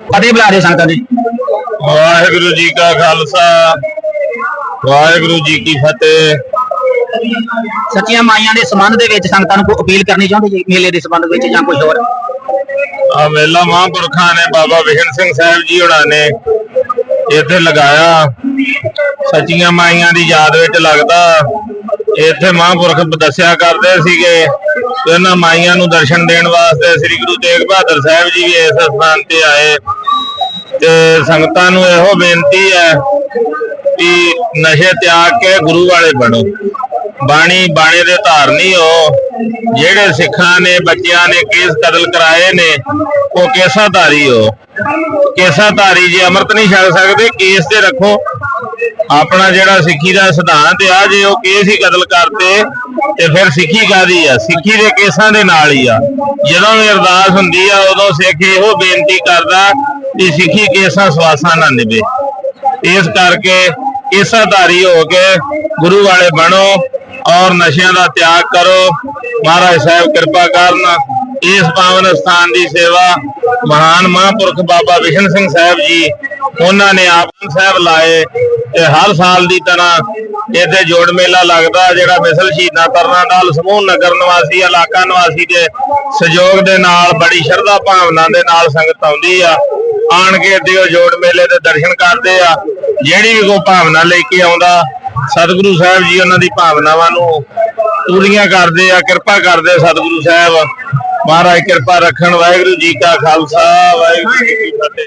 ਫਤਿਹ ਬੁਲਾ ਰਹੇ ਸੰਗਤਾਂ ਦੀ। ਵਾਹਿਗੁਰੂ ਜੀ ਕਾ ਖਾਲਸਾ ਵਾਹਿਗੁਰੂ ਜੀ ਕੀ ਫਤਿਹ। ਸੱਚੀਆਂ ਮਾਈਆਂ ਦੇ ਸੰਬੰਧ ਦੇ ਵਿੱਚ ਸੰਗਤਾਂ ਨੂੰ ਕੋਈ ਅਪੀਲ ਕਰਨੀ ਚਾਹੁੰਦੇ ਜੀ, ਮੇਲੇ ਦੇ ਸੰਬੰਧ ਵਿੱਚ ਜਾਂ ਕੁਝ ਹੋਰ? ਆ ਮੇਲਾ ਮਹਾਂਪੁਰਖਾਂ ਨੇ ਬਾਬਾ ਵਿਸ਼ਨ ਸਿੰਘ ਸਾਹਿਬ ਜੀ ਹੋਣਾ ਨੇ ਇੱਥੇ ਲਗਾਇਆ। ਸੱਚੀਆਂ ਮਾਈਆਂ ਦੀ ਯਾਦ ਵਿੱਚ ਲੱਗਦਾ। ਇੱਥੇ ਮਹਾਂਪੁਰਖ ਦੱਸਿਆ ਕਰਦੇ ਸੀਗੇ ਕਿ ਇਹਨਾਂ ਮਾਈਆਂ ਨੂੰ ਦਰਸ਼ਨ ਦੇਣ ਵਾਸਤੇ ਸ੍ਰੀ ਗੁਰੂ ਤੇਗ ਬਹਾਦਰ ਸਾਹਿਬ ਜੀ ਵੀ ਇਸ ਸਥਾਨ ਤੇ ਆਏ। ਤੇ ਸੰਗਤਾਂ ਨੂੰ ਇਹੋ ਬੇਨਤੀ ਹੈ ਕਿ ਨਸ਼ੇ ਤਿਆਗ ਕੇ ਗੁਰੂ ਵਾਲੇ ਬਣੋ। ਬਾਣੀ, ਬਾਣੇ ਦੇ ਧਾਰਨੀ ਹੋ। ਜਿਹੜੇ ਸਿੱਖਾਂ ਨੇ, ਬੱਚਿਆਂ ਨੇ ਕੇਸ ਕਤਲ ਕਰਾਏ ਨੇ, ਉਹ ਕੇਸਾਧਾਰੀ ਹੋ। ਕੇਸਾਧਾਰੀ ਜੇ ਅੰਮ੍ਰਿਤ ਨਹੀਂ ਛਕ ਸਕਦੇ, ਕੇਸ ਤੇ ਰੱਖੋ। ਆਪਣਾ ਜਿਹੜਾ ਸਿੱਖੀ ਦਾ ਸਿਧਾਂਤ ਆ, ਜੇ ਉਹ ਕੇਸ ਹੀ ਕਤਲ ਕਰਤੇ, ਤੇ ਫਿਰ ਸਿੱਖੀ ਕਾਦੀ ਆ? ਸਿੱਖੀ ਦੇ ਕੇਸਾਂ ਦੇ ਨਾਲ ਹੀ ਆ। ਜਦੋਂ ਵੀ ਅਰਦਾਸ ਹੁੰਦੀ ਆ, ਉਦੋਂ ਸਿੱਖ ਇਹੋ ਬੇਨਤੀ ਕਰਦਾ ਕਿ ਸਿੱਖੀ ਕੇਸਾਂ ਸਵਾਸਾਂ ਨਾ ਨਿਭੇ। ਇਸ ਕਰਕੇ ਕੇਸਾਧਾਰੀ ਹੋ ਕੇ ਗੁਰੂ ਵਾਲੇ ਬਣੋ। ਔਰ ਨਸ਼ਿਆਂ ਦਾ ਤਿਆਗ ਕਰੋ। ਮਹਾਰਾਜ ਸਾਹਿਬ ਕਿਰਪਾ ਕਰਨ ਇਸ ਪਾਵਨ ਸਥਾਨ ਦੀ ਸੇਵਾ ਮਹਾਨ ਮਹਾਂਪੁਰਖ ਬਾਬਾ ਵਿਸ਼ਨ ਸਿੰਘ ਸਾਹਿਬ ਜੀ, ਉਹਨਾਂ ਨੇ ਆਪ ਸਾਹਿਬ ਲਾਏ ਤੇ ਹਰ ਸਾਲ ਦੀ ਤਰ੍ਹਾਂ ਇੱਥੇ ਜੋੜ ਮੇਲਾ ਲੱਗਦਾ, ਜਿਹੜਾ ਮਿਸਲ ਸ਼ਹੀਦਾਂ ਤਰਨਾ ਨਾਲ ਸਮੂਹ ਨਗਰ ਨਿਵਾਸੀ, ਇਲਾਕਾ ਨਿਵਾਸੀ ਦੇ ਸਹਿਯੋਗ ਦੇ ਨਾਲ, ਬੜੀ ਸ਼ਰਧਾ ਭਾਵਨਾ ਦੇ ਨਾਲ ਸੰਗਤ ਆਉਂਦੀ ਆ। ਆਣ ਕੇ ਇੱਥੇ ਉਹ ਜੋੜ ਮੇਲੇ ਦੇ ਦਰਸ਼ਨ ਕਰਦੇ ਆ। ਜਿਹੜੀ ਵੀ ਕੋਈ ਭਾਵਨਾ ਲੈ ਕੇ ਆਉਂਦਾ ਸਤਿਗੁਰੂ ਸਾਹਿਬ ਜੀ, ਉਹਨਾਂ ਦੀ ਭਾਵਨਾਵਾਂ ਨੂੰ ਪੂਰੀਆਂ ਕਰਦੇ ਆ, ਕਿਰਪਾ ਕਰਦੇ ਆ ਸਤਿਗੁਰੂ ਸਾਹਿਬ। ਮਹਾਰਾਜ ਕਿਰਪਾ ਰੱਖਣ। ਵਾਹਿਗੁਰੂ ਜੀ ਕਾ ਖਾਲਸਾ, ਵਾਹਿਗੁਰੂ ਜੀ ਕੀ ਫਤਿਹ।